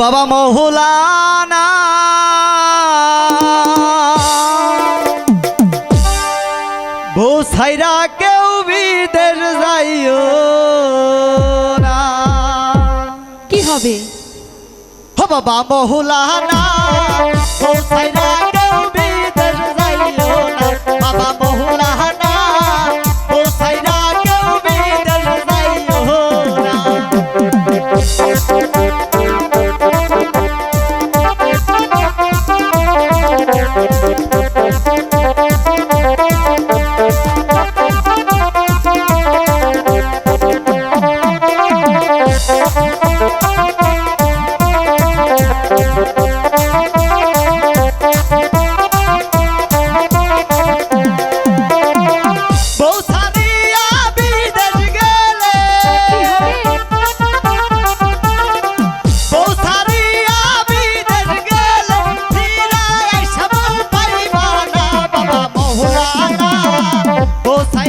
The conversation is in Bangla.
বাবা মহুলানা। বউ সাইরা কেউ বিদের যাইও না। কি হবে? বাবা মহুলানা বউ সাইরা 사이